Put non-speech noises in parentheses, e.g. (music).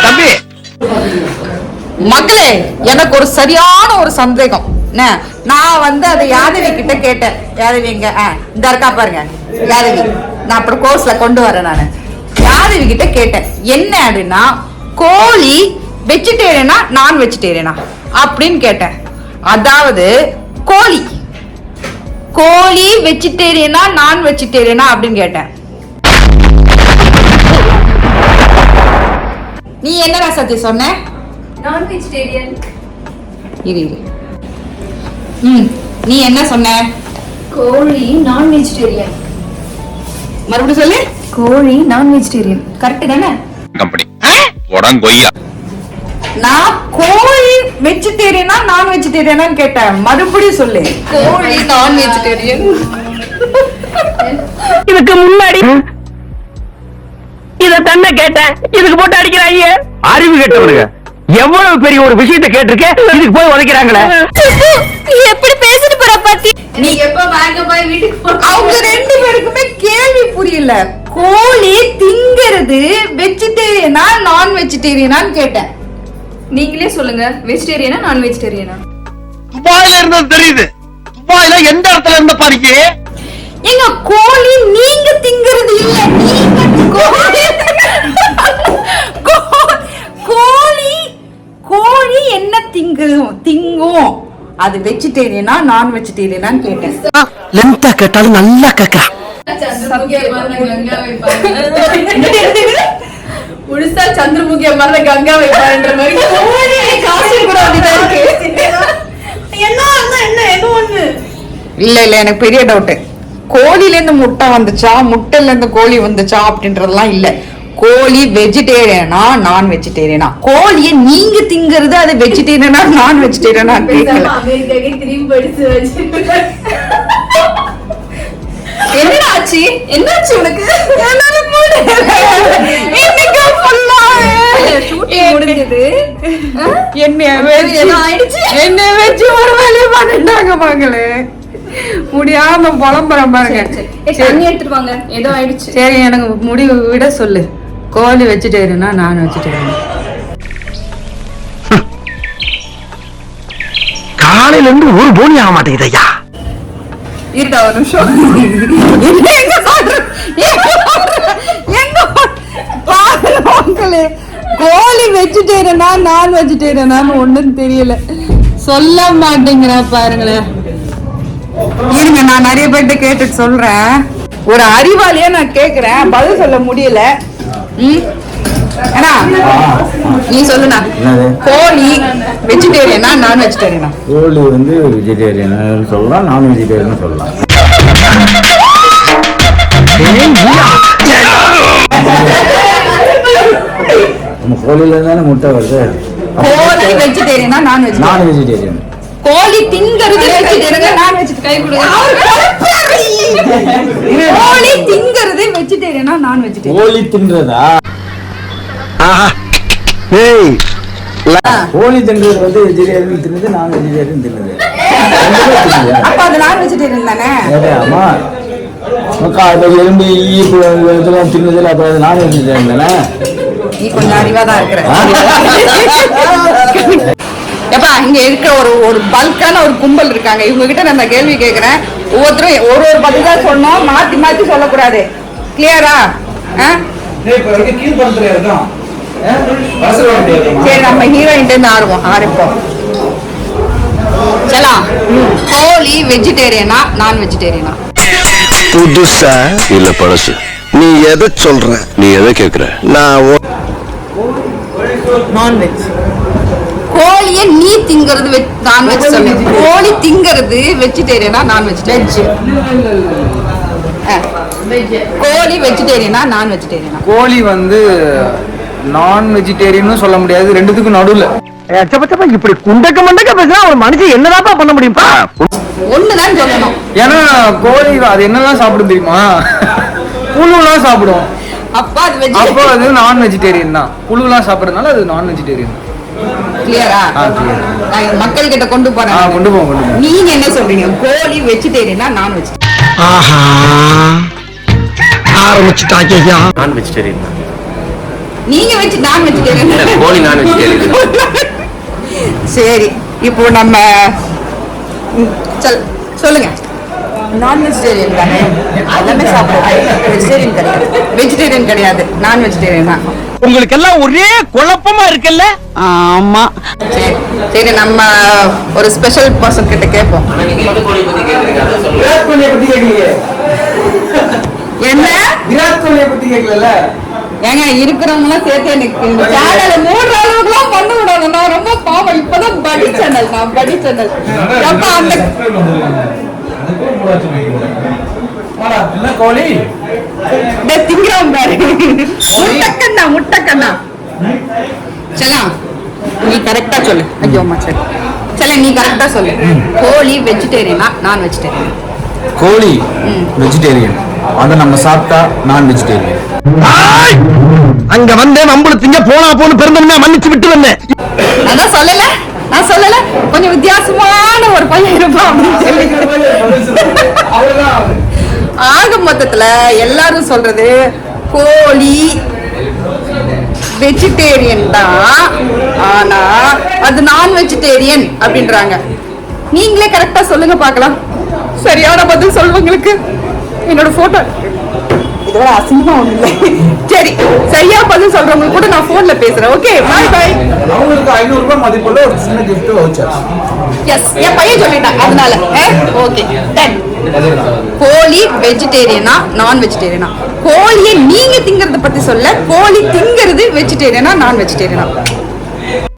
தம்பி? மக்களே எனக்கு ஒரு சரியான ஒரு சந்தேகம். என்ன? நான் வந்து அதை யாதவி கிட்ட கேட்டேன். யாதவி எங்க? ஆ, இந்த இருக்கா பாருங்க. யாதவி நான் அப்புறம் கோர்ஸ்ல கொண்டு வரேன் நான். யாதவி கிட்ட கேட்டேன். என்ன அப்படின்னா கோழி வெஜிடேரியனா நான் வெஜிடேரியனா அப்படின்னு கேட்டேன். அதாவது கோழி கோழி வெஜிடேரியனா நான் வெஜிடேரியனா அப்படின்னு கேட்டேன். நீ என்னடா சத்தி சொன்ன? நான் வெஜிடேரியன் இரு இரு. ம் நீ என்ன சொன்ன? கோழி நான் வெஜிடேரியன் மறுபடியும் சொல்லு. கோழி நான் வெஜிடேரியன் கரெக்ட் தானே? கம்பெனி உடங்கொய்யா நான் கோழி வெஜிடேரியனா நான் வெஜிடேரியனான்னு கேட்டேன். மறுபடியும் சொல்லு. கோழி நான் வெஜிடேரியன் இதுக்கு முன்னாடி இத தன்னை கேட்டேன். இதுக்கு போட்டு அடிக்கிறாங்க அறிவு கேட்டவனுங்க. எவ்வளவு பெரிய ஒரு விஷயத்தை கேட்டிருக்க? இதுக்கு போய் உதைக்கிறாங்களே. எப்படி பேசிட்டு போற பாத்தி நீ எப்ப வாங்க போய் வீட்டுக்கு அவங்க ரெண்டு பேருக்குமே கேள்வி புரியல. கோழி திங்கிறது வெஜிடேரியனா நான் வெஜிடேரியனான்னு கேட்டேன். நீங்களே சொல்லுங்க வெஜிடேரியனா நான் வெஜிடேரியனா துபாயில இருந்தது தெரியுது. துபாயில எந்த இடத்துல இருந்த பாருங்க எங்க கோழி நீங்க திங்கிறது இல்ல. நீங்க கோழி. கோ- கோழி கோழி என்ன திங்கும் திங்கும் அது வெஜிடேரியனா நான் வெஜிடேரியனான்னு கேட்டேன் லென்த்தா கேட்டாலும் நல்லா முழுசா (laughs) சந்திரமுகி அம்மா கங்கா வைப்பாருன்ற மாதிரி காசு கூட அப்படிதான் இருக்கு. என்ன என்ன என்ன ஒண்ணு? இல்ல இல்ல எனக்கு பெரிய டவுட் கோழில இருந்து முட்டை வந்துச்சா? முட்டைல இருந்து கோழி வந்துச்சா? அப்படின்றதெல்லாம் இல்ல. கோழி வெஜிடேரியனா நான் வெஜிடேரியனா கோழியை நீங்க திங்கிறது அது வெஜிடேரியனா நான் வெஜிடேரியனா கேட்கல ஆச்சு? என்னாச்சு உனக்கு? என்னைய வச்சு ஒரு வேலையை பண்ணிட்டாங்க மகளே முடியாம புலம்புறேன் பாருங்க தண்ணி எடுத்துட்டு வாங்க ஏதோ ஆயிடுச்சு சரி எனக்கு முடிவு விட சொல்லு கோழி வெஜிடேரியனா நான் வெஜிடேரியனா காலையில இருந்து ஒரு போனி ஆக மாட்டேங்குது ஐயா. இருடா ஒரு நிமிஷம் (laughs) எங்க சொல்ற? எங்க சொல்ற? எங்க பாரு மக்களே கோழி வெஜிடேரியனா நான் வெஜிடேரியனான்னு ஒண்ணும் தெரியல. சொல்ல மாட்டேங்கிறா பாருங்களேன் இருங்க நான் நிறைய பேர்ட்ட கேட்டுட்டு சொல்றேன். ஒரு அறிவாளியா நான் கேக்குறேன். பதில் சொல்ல முடியல. நீ சொல்லுண்ணா? கோழி வெஜிடேரியனா நான் வெஜிடேரியனா கோழி வந்து வெஜிடேரியன் சொல்லலாம் நான் வெஜிடேரியன் சொல்லலாம். நம்ம கோழியில தானே முட்டை வருது? கோழி வெஜிடேரியனா நான் வெஜிடேரியன் நான் வெஜிடேரியன் கோழி திங்கிறது வெஜிடேரியனா நான் வெஜிடேரியன் கோழி திங்கிறது வெஜிடேரியனா நான் வெஜிடேரியன் கோழி தின்றதா? ஆஹா. ஏய். கோழி தின்றது வந்து வெஜிடேரியன் தின்னுது நான் வெஜிடேரியன் தின்னுது. அப்ப அது நான் வெஜிடேரியன் தானே? ஆமா மக்கா அது எறும்பு ஈ இதெல்லாம் தின்னுதில்ல அப்போ அது நான் வெஜிடேரியன் தானே? நீ கொஞ்சம் அறிவா தான் இருக்கிற. எப்பா இங்க இருக்கிற ஒரு ஒரு பல்கான ஒரு கும்பல் இருக்காங்க. இவங்க கிட்ட நான் இந்த கேள்வி கேக்குறேன். ஒவ்வொருத்தரும் ஒரு ஒரு பதில் தான் சொல்லணும் மாத்தி மாத்தி சொல்லக்கூடாது. கிளியரா சரி நம்ம ஹீரோயின் இருந்து ஆடுவோம் ஆரம்பிப்போம் சலாம் கோழி வெஜிடேரியனா நான் வெஜிடேரியனா புதுசா? இல்ல பழசு. நீ எதை சொல்ற? நீ எதை கேக்குற? நான் நான்வெஜ் கோழியை நீ திங்கிறது நான்வெஜ் சொல்லு. கோழி திங்கிறது வெஜிடேரியனா நான் வெஜ் கோழி வெஜிடேரியனா நான் வெஜிடேரியனா கோழி வந்து நான் வெஜிடேரியனும் சொல்ல முடியாது. ரெண்டுத்துக்கும் நடுவுல. சப்ப இப்படி குண்டக்க மண்டக்க பேசினா ஒரு மனுஷன் என்னதாப்பா பண்ண முடியும்ப்பா ஒண்ணுதான் சொல்லணும். ஏன்னா கோழி அது என்னதான் சாப்பிடும் தெரியுமா? புழுலாம் சாப்பிடும். அப்பா அது அப்போ வெஜிடேரியன் அது நான் வெஜிடேரியன் தான். புழுலாம் சாப்பிடுறதுனால அது நான் வெஜிடேரியன் கிளியரா. மக்கள் கிட்ட கொண்டு ஆ போறேன் கொண்டு போவோம் கொண்டு போவோம் நீங்க என்ன சொல்றீங்க? கோழி வெஜிடேரியனா நான் வெஜிடேரியன் ஆஹா. ஆரம்பிச்சுட்டாங்க ஐயா நான் வெஜிடேரியன் நீங்க வச்சு நான் வச்சுட்டேன் கோழி நான் வெஜிடேரியன் சரி இப்போ நம்ம சொல்லுங்க. நான் வெஜிடேரியன் தானே? எல்லாமே சாப்பிடுவோம் வெஜிடேரியன் கிடையாது. வெஜிடேரியன் கிடையாது. நான் வெஜிடேரியன் தான். உங்களுக்கு எல்லாம் ஒரே குழப்பமா இருக்குல்ல? ஆமா. சரி சரி நம்ம ஒரு ஸ்பெஷல் பர்சன் கிட்ட கேட்போம் விராட் கோலியை பத்தி கேட்கலையே என்ன? விராட் கோலியை பத்தி கேட்கல ஏங்க இருக்கிறவங்க எல்லாம் சேர்த்து எனக்கு இந்த சேனலை மூணு அளவுக்குலாம் பண்ண விடாது நான் ரொம்ப பாவம். இப்பதான் படி சேனல் நான் படி சேனல் அப்ப அந்த என்ன திங்கிறவன் பாரு. முட்டக்கண்ணா முட்டக்கண்ணா. செல்லாம் நீ கரெக்டா சொல்லு. ஐயோ அம்மா சரி செல்ல நீ கரெக்டா சொல்லு. கோழி வெஜிடேரியனா நான் வெஜிடேரியன் கோழி வெஜிடேரியன் அதை நம்ம சாப்பிட்டா நான் வெஜிடேரியன் அங்க வந்தேன் நம்மள திங்க போனா போன்னு பிறந்தோம்னா மன்னிச்சு விட்டு வந்தேன். அதான் சொல்லல. நான் சொல்லல கொஞ்சம் வித்தியாசமான ஒரு பையன் இருப்பான் அப்படின்னு. சொல்லி ஆக மொத்தத்துல எல்லாரும் சொல்றது கோழி வெஜிடேரியன் தான். ஆனா அது நான் வெஜிடேரியன் அப்படின்றாங்க. நீங்களே கரெக்டா சொல்லுங்க பார்க்கலாம். சரியான பதில் சொல்லுவங்களுக்கு என்னோட போட்டோ இதோட அசிங்கமா ஒண்ணு இல்லை. சரி சரியா பதில் சொல்றவங்க கூட நான் போன்ல பேசுறேன். ஓகே பாய் பாய் அவங்களுக்கு ஐநூறு ரூபாய் மதிப்புள்ள ஒரு சின்ன gift வச்சார் எஸ் என் பையன் சொல்லிட்டான் அதனால. ஓகே டன் கோழி வெஜிடேரியனா நான் வெஜிடேரியனா கோழியை நீங்க திங்கறத பத்தி சொல்ல கோழி திங்கிறது வெஜிடேரியனா நான் வெஜிடேரியனா